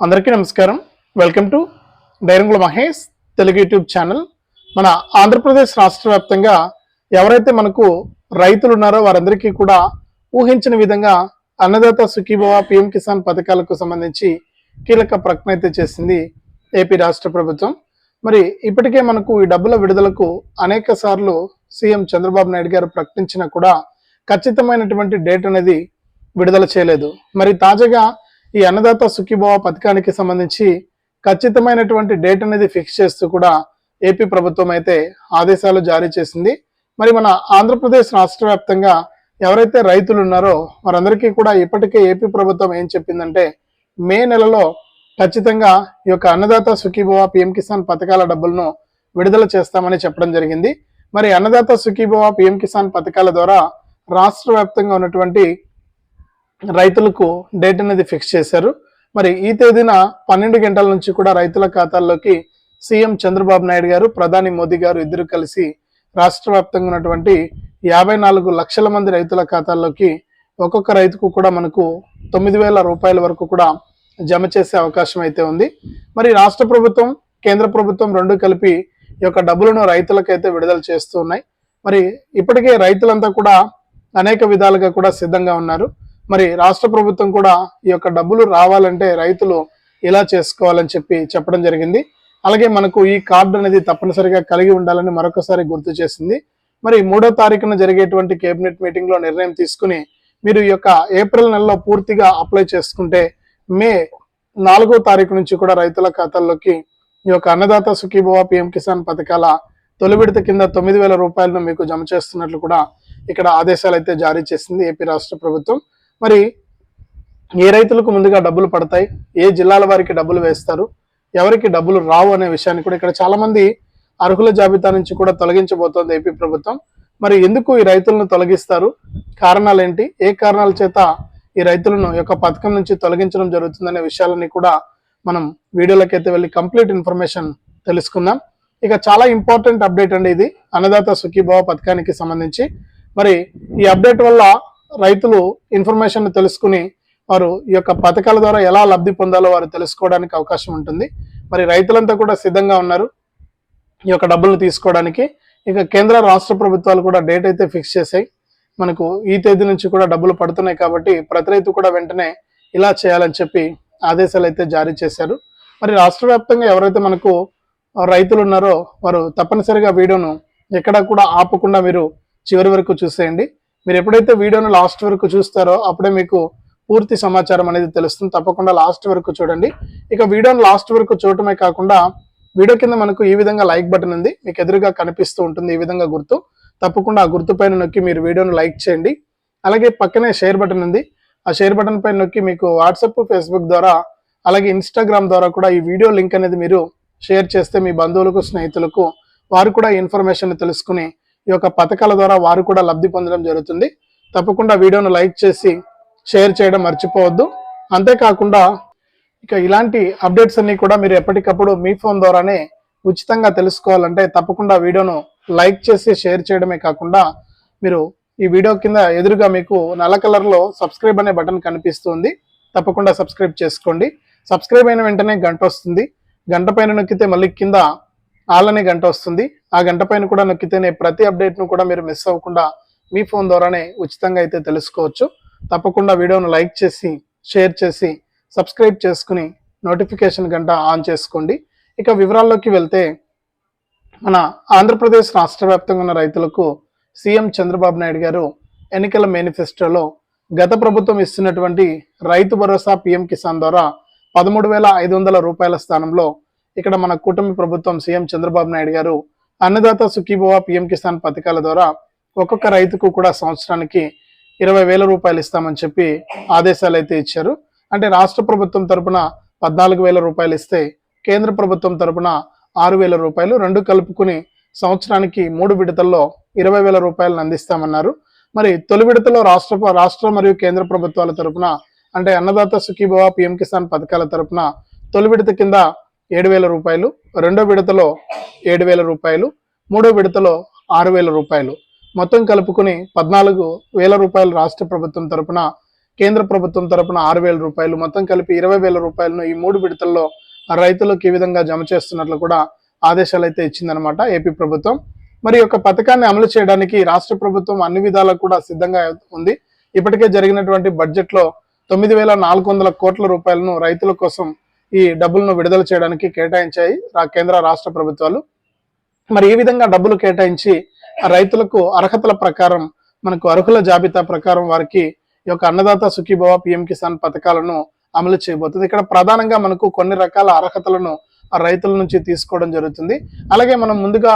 అందరికీ నమస్కారం. Welcome to డైరంగుల మహేష్ తెలుగు యూట్యూబ్ ఛానల్ మన ఆంధ్రప్రదేశ్ రాష్ట్ర వ్యాప్తంగా ఎవరైతే మనకు రైతులు ఉన్నారో వారందరికీ కూడా ఊహించిన విధంగా అన్నదాత సుఖీభవ పిఎం కిసాన్ పథకాలకు సంబంధించి కీలక ప్రకటన అయితే చేసింది ఏపీ రాష్ట్ర ప్రభుత్వం. మరి ఇప్పటికే మనకు ఈ డబ్బుల విడుదలకు అనేక సార్లు సీఎం చంద్రబాబు నాయుడు గారు ప్రకటించినా కూడా ఖచ్చితమైనటువంటి డేట్ అనేది విడుదల చేయలేదు. మరి తాజాగా ఈ అన్నదాత సుఖీభావ పథకానికి సంబంధించి ఖచ్చితమైనటువంటి డేట్ అనేది ఫిక్స్ చేస్తూ కూడా ఏపీ ప్రభుత్వం అయితే ఆదేశాలు జారీ చేసింది. మరి మన ఆంధ్రప్రదేశ్ రాష్ట్ర వ్యాప్తంగా ఎవరైతే రైతులు ఉన్నారో వారందరికీ కూడా ఇప్పటికే ఏపీ ప్రభుత్వం ఏం చెప్పిందంటే మే నెలలో ఖచ్చితంగా ఈ యొక్క అన్నదాత సుఖీభవ పిఎం కిసాన్ పథకాల డబ్బులను విడుదల చేస్తామని చెప్పడం జరిగింది. మరి అన్నదాత సుఖీభవ పిఎం కిసాన్ పథకాల ద్వారా రాష్ట్ర వ్యాప్తంగా ఉన్నటువంటి రైతులకు డేట్ అనేది ఫిక్స్ చేశారు. మరి ఈ తేదీన పన్నెండు గంటల నుంచి కూడా రైతుల ఖాతాల్లోకి సీఎం చంద్రబాబు నాయుడు గారు ప్రధాని మోదీ గారు ఇద్దరు కలిసి రాష్ట్ర వ్యాప్తంగా ఉన్నటువంటి యాభై నాలుగు లక్షల మంది రైతుల ఖాతాల్లోకి ఒక్కొక్క రైతుకు కూడా మనకు తొమ్మిది వేల రూపాయల వరకు కూడా జమ చేసే అవకాశం అయితే ఉంది. మరి రాష్ట్ర ప్రభుత్వం కేంద్ర ప్రభుత్వం రెండు కలిపి ఈ యొక్క డబ్బులను రైతులకైతే విడుదల చేస్తూ ఉన్నాయి. మరి ఇప్పటికే రైతులంతా కూడా అనేక విధాలుగా కూడా సిద్ధంగా ఉన్నారు. మరి రాష్ట్ర ప్రభుత్వం కూడా ఈ యొక్క డబ్బులు రావాలంటే రైతులు ఇలా చేసుకోవాలని చెప్పి చెప్పడం జరిగింది. అలాగే మనకు ఈ కార్డు అనేది తప్పనిసరిగా కలిగి ఉండాలని మరొకసారి గుర్తు చేసింది. మరి మూడో తారీఖున జరిగేటువంటి కేబినెట్ మీటింగ్లో నిర్ణయం తీసుకుని మీరు ఈ యొక్క ఏప్రిల్ నెలలో పూర్తిగా అప్లై చేసుకుంటే మే నాలుగో తారీఖు నుంచి కూడా రైతుల ఖాతాల్లోకి ఈ యొక్క అన్నదాత సుఖీభవ పిఎం కిసాన్ పథకాల తొలి విడత కింద తొమ్మిది వేల రూపాయలను మీకు జమ చేస్తున్నట్లు కూడా ఇక్కడ ఆదేశాలు అయితే జారీ చేసింది ఏపీ రాష్ట్ర ప్రభుత్వం. మరి ఏ రైతులకు ముందుగా డబ్బులు పడతాయి? ఏ జిల్లాల వారికి డబ్బులు వేస్తారు? ఎవరికి డబ్బులు రావు అనే విషయాన్ని కూడా ఇక్కడ చాలా మంది అర్హుల జాబితా నుంచి కూడా తొలగించబోతోంది ఏపీ ప్రభుత్వం. మరి ఎందుకు ఈ రైతులను తొలగిస్తారు? కారణాలు ఏంటి ఏ కారణాల చేత ఈ రైతులను యొక్క పథకం నుంచి తొలగించడం జరుగుతుందనే విషయాలని కూడా మనం వీడియోలోకి అయితే వెళ్ళి కంప్లీట్ ఇన్ఫర్మేషన్ తెలుసుకుందాం. ఇక చాలా ఇంపార్టెంట్ అప్డేట్ అండి ఇది. అన్నదాత సుఖీభావ పథకానికి సంబంధించి. మరి ఈ అప్డేట్ వల్ల రైతులు ఇన్ఫర్మేషన్ తెలుసుకుని వారు ఈ యొక్క పథకాల ద్వారా ఎలా లబ్ధి పొందాలో వారు తెలుసుకోవడానికి అవకాశం ఉంటుంది. మరి రైతులంతా కూడా సిద్ధంగా ఉన్నారు. ఈ యొక్క డబ్బులు తీసుకోవడానికి. ఇక కేంద్ర రాష్ట్ర ప్రభుత్వాలు కూడా డేట్ అయితే ఫిక్స్ చేశాయి. మనకు ఈ తేదీ నుంచి కూడా డబ్బులు పడుతున్నాయి కాబట్టి ప్రతి రైతు కూడా వెంటనే ఇలా చేయాలని చెప్పి ఆదేశాలు అయితే జారీ చేశారు. మరి రాష్ట్ర వ్యాప్తంగా ఎవరైతే మనకు రైతులు ఉన్నారో వారు తప్పనిసరిగా వీడియోను ఎక్కడా కూడా ఆపకుండా మీరు చివరి వరకు చూసేయండి. మీరు ఎప్పుడైతే వీడియోను లాస్ట్ వరకు చూస్తారో అప్పుడే మీకు పూర్తి సమాచారం అనేది తెలుస్తుంది. తప్పకుండా లాస్ట్ వరకు చూడండి. ఇక వీడియోను లాస్ట్ వరకు చూడటమే కాకుండా వీడియో కింద మనకు ఈ విధంగా లైక్ బటన్ ఉంది. మీకు ఎదురుగా కనిపిస్తూ ఉంటుంది ఈ విధంగా గుర్తు. తప్పకుండా ఆ గుర్తు పైన నొక్కి మీరు వీడియోను లైక్ చేయండి. అలాగే పక్కనే షేర్ బటన్ ఉంది. ఆ షేర్ బటన్ పైన నొక్కి మీకు వాట్సాప్ ఫేస్బుక్ ద్వారా అలాగే ఇన్స్టాగ్రామ్ ద్వారా కూడా ఈ వీడియో లింక్ అనేది మీరు షేర్ చేస్తే మీ బంధువులకు స్నేహితులకు వారు కూడా ఇన్ఫర్మేషన్ తెలుసుకుని ఈ యొక్క పథకాల ద్వారా వారు కూడా లబ్ధి పొందడం జరుగుతుంది. తప్పకుండా వీడియోను లైక్ చేసి షేర్ చేయడం మర్చిపోవద్దు. అంతేకాకుండా ఇక ఇలాంటి అప్డేట్స్ అన్ని కూడా మీరు ఎప్పటికప్పుడు మీ ఫోన్ ద్వారానే ఉచితంగా తెలుసుకోవాలంటే తప్పకుండా వీడియోను లైక్ చేసి షేర్ చేయడమే కాకుండా మీరు ఈ వీడియో కింద ఎదురుగా మీకు నల్ల కలర్లో సబ్స్క్రైబ్ అనే బటన్ కనిపిస్తుంది. తప్పకుండా సబ్స్క్రైబ్ చేసుకోండి. సబ్స్క్రైబ్ అయిన వెంటనే గంట వస్తుంది. గంట పైన నొక్కితే మళ్ళీ కింద ఆల్ గంట వస్తుంది. ఆ గంట పైన కూడా నొక్కితేనే ప్రతి అప్డేట్ను కూడా మీరు మిస్ అవ్వకుండా మీ ఫోన్ ద్వారానే ఉచితంగా అయితే తెలుసుకోవచ్చు. తప్పకుండా వీడియోను లైక్ చేసి షేర్ చేసి సబ్స్క్రైబ్ చేసుకుని నోటిఫికేషన్ గంట ఆన్ చేసుకోండి. ఇక వివరాల్లోకి వెళ్తే మన ఆంధ్రప్రదేశ్ రాష్ట్ర వ్యాప్తంగా ఉన్న రైతులకు సీఎం చంద్రబాబు నాయుడు గారు ఎన్నికల మేనిఫెస్టోలో గత ప్రభుత్వం ఇస్తున్నటువంటి రైతు భరోసా పీఎం కిసాన్ ద్వారా పదమూడు వేల ఐదు వందల రూపాయల స్థానంలో ఇక్కడ మన కూటమి ప్రభుత్వం సీఎం చంద్రబాబు నాయుడు గారు అన్నదాత సుఖీభవ పిఎం కిసాన్ పథకాల ద్వారా ఒక్కొక్క రైతుకు కూడా సంవత్సరానికి ఇరవై వేల రూపాయలు ఇస్తామని చెప్పి ఆదేశాలు అయితే ఇచ్చారు. అంటే రాష్ట్ర ప్రభుత్వం తరపున పద్నాలుగు వేల రూపాయలు ఇస్తే కేంద్ర ప్రభుత్వం తరపున ఆరు వేల రూపాయలు రెండు కలుపుకుని సంవత్సరానికి మూడు విడతల్లో ఇరవై వేల రూపాయలను అందిస్తామన్నారు. మరి తొలి విడతలో రాష్ట్ర రాష్ట్ర మరియు కేంద్ర ప్రభుత్వాల తరపున అంటే అన్నదాత సుఖీభవ పిఎం కిసాన్ పథకాల తరపున తొలి విడత కింద ఏడు వేల రూపాయలు రెండో విడతలో ఏడు వేల రూపాయలు మూడో విడతలో ఆరు వేల రూపాయలు. మొత్తం కలుపుకుని పద్నాలుగు వేల రూపాయలు రాష్ట్ర ప్రభుత్వం తరపున కేంద్ర ప్రభుత్వం తరపున ఆరు వేల రూపాయలు మొత్తం కలిపి ఇరవై వేల రూపాయలను ఈ మూడు విడతల్లో రైతులకు ఈ విధంగా జమ చేస్తున్నట్లు కూడా ఆదేశాలు అయితే ఇచ్చిందనమాట ఏపీ ప్రభుత్వం. మరి ఈ యొక్క పథకాన్ని అమలు చేయడానికి రాష్ట్ర ప్రభుత్వం అన్ని విధాలకు కూడా సిద్ధంగా ఉంది. ఇప్పటికే జరిగినటువంటి బడ్జెట్లో తొమ్మిది వేల నాలుగు వందల కోట్ల రూపాయలను రైతుల కోసం ఈ డబ్బులను విడుదల చేయడానికి కేటాయించాయి కేంద్ర రాష్ట్ర ప్రభుత్వాలు. మరి ఈ విధంగా డబ్బులు కేటాయించి ఆ రైతులకు అర్హతల ప్రకారం మనకు అర్హుల జాబితా ప్రకారం వారికి ఈ యొక్క అన్నదాత సుఖీభవ పిఎం కిసాన్ పథకాలను అమలు చేయబోతుంది. ఇక్కడ ప్రధానంగా మనకు కొన్ని రకాల అర్హతలను ఆ రైతుల నుంచి తీసుకోవడం జరుగుతుంది. అలాగే మనం ముందుగా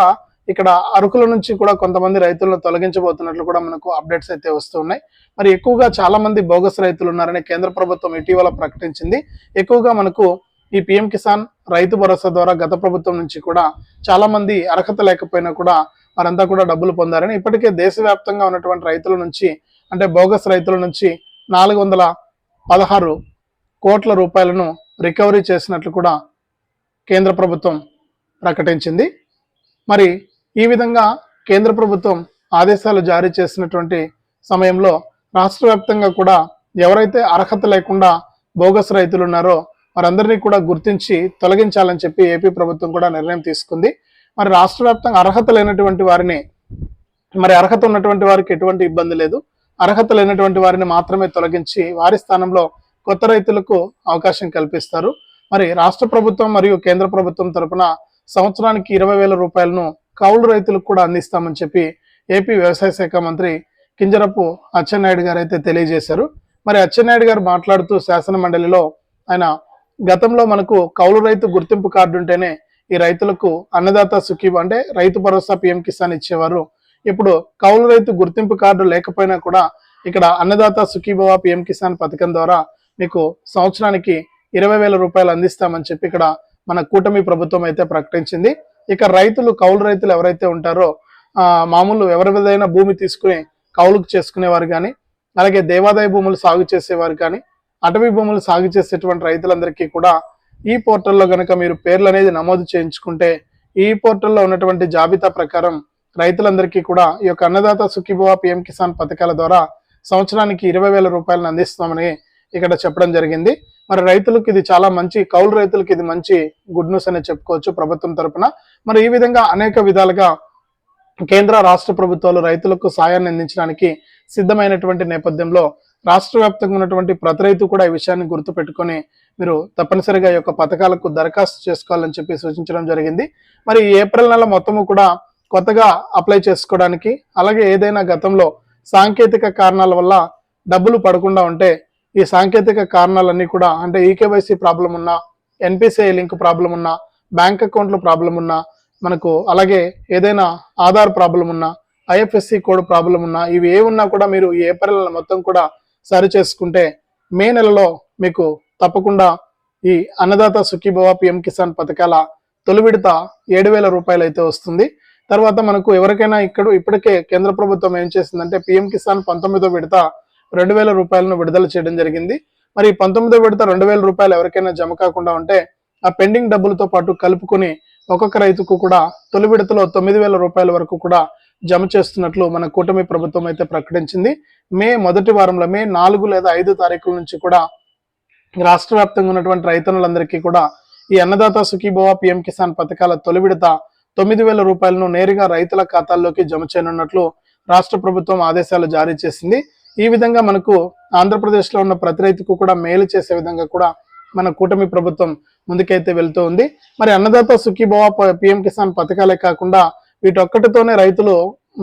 ఇక్కడ అరకుల నుంచి కూడా కొంతమంది రైతులను తొలగించబోతున్నట్లు కూడా మనకు అప్డేట్స్ అయితే వస్తున్నాయి మరి ఎక్కువగా చాలా మంది బోగస్ రైతులు ఉన్నారని కేంద్ర ప్రభుత్వం ఇటీవల ప్రకటించింది. ఎక్కువగా మనకు ఈ పిఎం కిసాన్ రైతు భరోసా ద్వారా గత ప్రభుత్వం నుంచి కూడా చాలా మంది అర్హత లేకపోయినా కూడా వారంతా కూడా డబ్బులు పొందారని ఇప్పటికే దేశవ్యాప్తంగా ఉన్నటువంటి రైతుల నుంచి అంటే బోగస్ రైతుల నుంచి నాలుగు వందల పదహారు కోట్ల రూపాయలను రికవరీ చేసినట్లు కూడా కేంద్ర ప్రభుత్వం ప్రకటించింది. మరి ఈ విధంగా కేంద్ర ప్రభుత్వం ఆదేశాలు జారీ చేసినటువంటి సమయంలో రాష్ట్ర వ్యాప్తంగా కూడా ఎవరైతే అర్హత లేకుండా బోగస్ రైతులు ఉన్నారో వారందరినీ కూడా గుర్తించి తొలగించాలని చెప్పి ఏపీ ప్రభుత్వం కూడా నిర్ణయం తీసుకుంది. మరి రాష్ట్ర వ్యాప్తంగా అర్హత లేనటువంటి వారిని మరి అర్హత ఉన్నటువంటి వారికి ఎటువంటి ఇబ్బంది లేదు. అర్హత లేనటువంటి వారిని మాత్రమే తొలగించి వారి స్థానంలో కొత్త రైతులకు అవకాశం కల్పిస్తారు. మరి రాష్ట్ర ప్రభుత్వం మరియు కేంద్ర ప్రభుత్వం తరపున సంవత్సరానికి ఇరవై వేల రూపాయలను కౌలు రైతులకు కూడా అందిస్తామని చెప్పి ఏపీ వ్యవసాయ శాఖ మంత్రి కింజరపు అచ్చెన్నాయుడు గారు అయితే తెలియజేశారు. మరి అచ్చెన్నాయుడు గారు మాట్లాడుతూ శాసన మండలిలో ఆయన గతంలో మనకు కౌలు రైతు గుర్తింపు కార్డు ఉంటేనే ఈ రైతులకు అన్నదాత సుఖీబ్ అంటే రైతు భరోసా పిఎం కిసాన్ ఇచ్చేవారు. ఇప్పుడు కౌలు రైతు గుర్తింపు కార్డు లేకపోయినా కూడా ఇక్కడ అన్నదాత సుఖీభవ పిఎం కిసాన్ పథకం ద్వారా మీకు సంవత్సరానికి ఇరవై వేల రూపాయలు అందిస్తామని చెప్పి ఇక్కడ మన కూటమి ప్రభుత్వం అయితే ప్రకటించింది. ఇక రైతులు కౌలు రైతులు ఎవరైతే ఉంటారో మామూలు ఎవరిదైనా భూమి తీసుకుని కౌలుకు చేసుకునేవారు కానీ అలాగే దేవాదాయ భూములు సాగు చేసేవారు కానీ అటవీ భూములు సాగు చేసేటువంటి రైతులందరికీ కూడా ఈ పోర్టల్లో కనుక మీరు పేర్లు అనేది నమోదు చేయించుకుంటే ఈ పోర్టల్లో ఉన్నటువంటి జాబితా ప్రకారం రైతులందరికీ కూడా ఈ యొక్క అన్నదాత సుఖీభవ పిఎం కిసాన్ పథకాల ద్వారా సంవత్సరానికి ఇరవై వేల రూపాయలను అందిస్తామని ఇక్కడ చెప్పడం జరిగింది. మరి రైతులకు ఇది చాలా మంచి కౌలు రైతులకు ఇది మంచి గుడ్ న్యూస్ అని చెప్పుకోవచ్చు ప్రభుత్వం తరపున. మరి ఈ విధంగా అనేక విధాలుగా కేంద్ర రాష్ట్ర ప్రభుత్వాలు రైతులకు సాయాన్ని అందించడానికి సిద్ధమైనటువంటి నేపథ్యంలో రాష్ట్ర వ్యాప్తంగా ఉన్నటువంటి ప్రతి రైతు కూడా ఈ విషయాన్ని గుర్తుపెట్టుకొని మీరు తప్పనిసరిగా ఈ యొక్క పథకాలకు దరఖాస్తు చేసుకోవాలని చెప్పి సూచించడం జరిగింది. మరి ఏప్రిల్ నెల మొత్తము కూడా కొత్తగా అప్లై చేసుకోవడానికి అలాగే ఏదైనా గతంలో సాంకేతిక కారణాల వల్ల డబ్బులు పడకుండా ఉంటే ఈ సాంకేతిక కారణాలన్నీ కూడా అంటే ఈకేవైసీ ప్రాబ్లం ఉన్నా ఎన్పిసిఐ లింక్ ప్రాబ్లం ఉన్నా బ్యాంక్ అకౌంట్లో ప్రాబ్లం ఉన్నా మనకు అలాగే ఏదైనా ఆధార్ ప్రాబ్లం ఉన్నా ఐఎఫ్ఎస్సి కోడ్ ప్రాబ్లం ఉన్నా ఇవి ఏ ఉన్నా కూడా మీరు ఈ ఏప్రిల్ నెల మొత్తం కూడా సరి చేసుకుంటే మే నెలలో మీకు తప్పకుండా ఈ అన్నదాత సుఖీభవ పిఎం కిసాన్ పథకాల తొలి విడత ఏడు వేల రూపాయలు అయితే వస్తుంది. తర్వాత మనకు ఎవరికైనా ఇక్కడ ఇప్పటికే కేంద్ర ప్రభుత్వం ఏం చేసిందంటే పిఎం కిసాన్ పంతొమ్మిదో విడత రెండు వేల రూపాయలను విడుదల చేయడం జరిగింది. మరి పంతొమ్మిదో విడత రెండు వేల రూపాయలు ఎవరికైనా జమ కాకుండా ఉంటే ఆ పెండింగ్ డబ్బులతో పాటు కలుపుకొని ఒక్కొక్క రైతుకు కూడా తొలి విడతలో తొమ్మిది వేల రూపాయల వరకు కూడా జమ చేస్తున్నట్లు మన కూటమి ప్రభుత్వం అయితే ప్రకటించింది. మే మొదటి వారంలో మే నాలుగు లేదా ఐదు తారీఖుల నుంచి కూడా రాష్ట్ర వ్యాప్తంగా ఉన్నటువంటి రైతన్నులందరికీ కూడా ఈ అన్నదాత సుఖీభవ పిఎం కిసాన్ పథకాల తొలి విడత తొమ్మిది వేల రూపాయలను నేరుగా రైతుల ఖాతాల్లోకి జమ చేయనున్నట్లు రాష్ట్ర ప్రభుత్వం ఆదేశాలు జారీ చేసింది. ఈ విధంగా మనకు ఆంధ్రప్రదేశ్లో ఉన్న ప్రతి రైతుకు కూడా మేలు చేసే విధంగా కూడా మన కూటమి ప్రభుత్వం ముందుకైతే వెళ్తూ ఉంది. మరి అన్నదాత సుఖీభవ పిఎం కిసాన్ పథకాలే కాకుండా వీటొక్కటితోనే రైతులు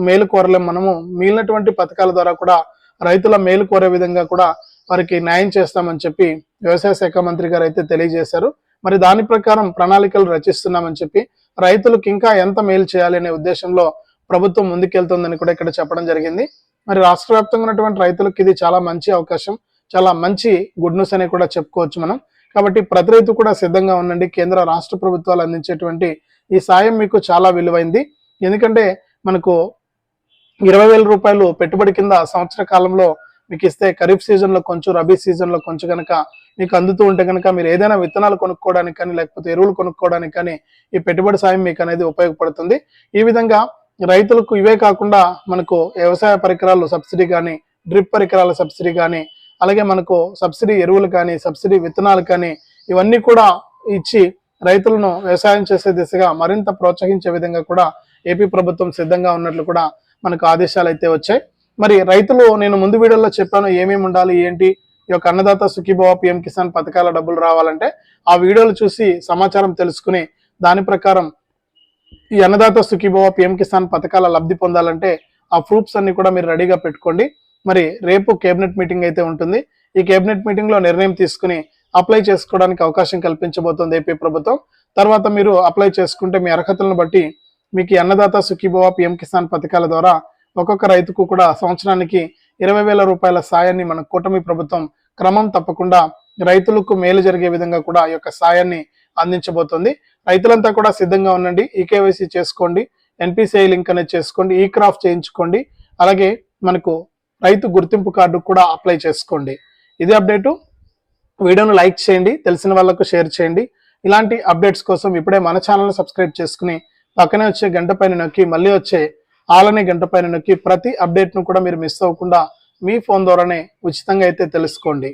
మేలు కోరలేం మనము. మిగిలినటువంటి పథకాల ద్వారా కూడా రైతుల మేలు కోరే విధంగా కూడా వారికి న్యాయం చేస్తామని చెప్పి వ్యవసాయ శాఖ మంత్రి గారు అయితే తెలియజేశారు. మరి దాని ప్రకారం ప్రణాళికలు రచిస్తున్నామని చెప్పి రైతులకు ఇంకా ఎంత మేలు చేయాలి అనే ఉద్దేశంలో ప్రభుత్వం ముందుకెళ్తుందని కూడా ఇక్కడ చెప్పడం జరిగింది. మరి రాష్ట్ర వ్యాప్తంగా ఉన్నటువంటి రైతులకు ఇది చాలా మంచి అవకాశం చాలా మంచి గుడ్ న్యూస్ అని కూడా చెప్పుకోవచ్చు మనం. కాబట్టి ప్రతి రైతు కూడా సిద్ధంగా ఉండండి. కేంద్ర రాష్ట్ర ప్రభుత్వాలు అందించేటువంటి ఈ సాయం మీకు చాలా విలువైంది. ఎందుకంటే మనకు ఇరవై వేల రూపాయలు పెట్టుబడి కింద సంవత్సర కాలంలో మీకు ఇస్తే ఖరీఫ్ సీజన్లో కొంచెం రబీ సీజన్లో కొంచెం కనుక మీకు అందుతూ ఉంటే కనుక మీరు ఏదైనా విత్తనాలు కొనుక్కోవడానికి కానీ లేకపోతే ఎరువులు కొనుక్కోవడానికి కానీ ఈ పెట్టుబడి సాయం మీకు అనేది ఉపయోగపడుతుంది. ఈ విధంగా రైతులకు ఇవే కాకుండా మనకు వ్యవసాయ పరికరాలు సబ్సిడీ కానీ డ్రిప్ పరికరాల సబ్సిడీ కానీ అలాగే మనకు సబ్సిడీ ఎరువులు కానీ సబ్సిడీ విత్తనాలు కానీ ఇవన్నీ కూడా ఇచ్చి రైతులను వ్యవసాయం చేసే దిశగా మరింత ప్రోత్సహించే విధంగా కూడా ఏపీ ప్రభుత్వం సిద్ధంగా ఉన్నట్లు కూడా మనకు ఆదేశాలు అయితే వచ్చాయి. మరి రైతులు నేను ముందు వీడియోలో చెప్పాను ఏమేమి ఉండాలి ఏంటి? ఈ యొక్క అన్నదాత సుఖీభవ పిఎం కిసాన్ పథకాల డబ్బులు రావాలంటే ఆ వీడియోలు చూసి సమాచారం తెలుసుకుని దాని ప్రకారం ఈ అన్నదాత సుఖీభవ పిఎం కిసాన్ పథకాల లబ్ధి పొందాలంటే ఆ ప్రూఫ్స్ అన్ని కూడా మీరు రెడీగా పెట్టుకోండి. మరి రేపు కేబినెట్ మీటింగ్ అయితే ఉంటుంది. ఈ కేబినెట్ మీటింగ్లో నిర్ణయం తీసుకుని అప్లై చేసుకోవడానికి అవకాశం కల్పించబోతోంది ఏపీ ప్రభుత్వం. తర్వాత మీరు అప్లై చేసుకుంటే మీ అర్హతలను బట్టి మీకు అన్నదాత సుఖీభవ పిఎం కిసాన్ పథకాల ద్వారా ఒక్కొక్క రైతుకు కూడా సంవత్సరానికి ఇరవై వేల రూపాయల సాయాన్ని మన కూటమి ప్రభుత్వం క్రమం తప్పకుండా రైతులకు మేలు జరిగే విధంగా కూడా ఈ యొక్క సాయాన్ని అందించబోతోంది. రైతులంతా కూడా సిద్ధంగా ఉండండి. ఈకేవైసీ చేసుకోండి. ఎన్పిసిఐ లింక్ అనేది చేసుకోండి. ఈ క్రాఫ్ట్ చేయించుకోండి. అలాగే మనకు రైతు గుర్తింపు కార్డు కూడా అప్లై చేసుకోండి. ఇది అప్డేటు. వీడియోను లైక్ చేయండి. తెలిసిన వాళ్ళకు షేర్ చేయండి. ఇలాంటి అప్డేట్స్ కోసం ఇప్పుడే మన ఛానల్ని సబ్స్క్రైబ్ చేసుకుని పక్కనే వచ్చే గంట పైన నొక్కి మళ్ళీ వచ్చే ఆలనే గంట పైన నొక్కి ప్రతి అప్డేట్ను కూడా మీరు మిస్ అవ్వకుండా మీ ఫోన్ ద్వారానే ఉచితంగా అయితే తెలుసుకోండి.